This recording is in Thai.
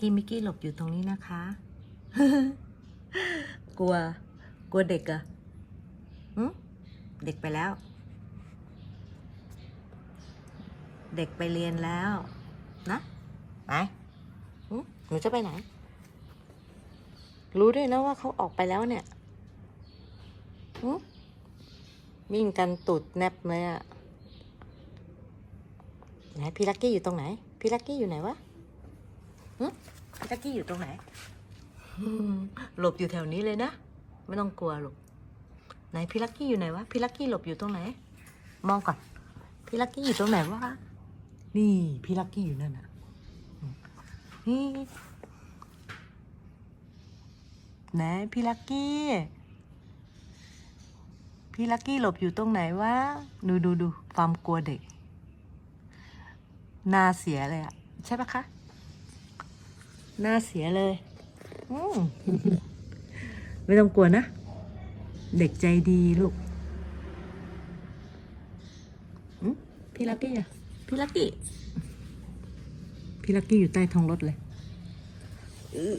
กี้มิกกี้หลบอยู่ตรงนี้นะคะ กลัว กลัวเด็กอะเด็กไปแล้ว เด็กไปเรียนแล้ว นะไปหนูจะไปไหน รู้ด้วยนะว่าเขาออกไปแล้วเนี่ยวิ่งกันตุดแนบเลยอะไหนพี่ลักกี้อยู่ตรงไหน พี่ลักกี้อยู่ไหนวะ พี่ลักกี้อยู่ตรงไหน หลบอยู่แถวนี้เลยนะ ไม่ต้องกลัวหรอกไหนพี่ลักกี้อยู่ไหนวะพี่ลักกี้หลบอยู่ตรงไหน มองก่อนพี่ลักกี้อยู่ตรงไหนวะนี่พี่ลักกี้อยู่นั่นน่ะนี่ไหนพี่ลักกี้พี่ลักกี้หลบอยู่ตรงไหนวะดูดูดูความกลัวเด็กนาเสียเลยอะใช่ปะคะ หน้าเสียเลยอืมไม่ต้องกลัวนะ เด็กใจดีลูกอืมพี่ลักกี้อะพี่ลักกี้ พี่ลักกี้อยู่ใต้ท้องรถเลยอื้อ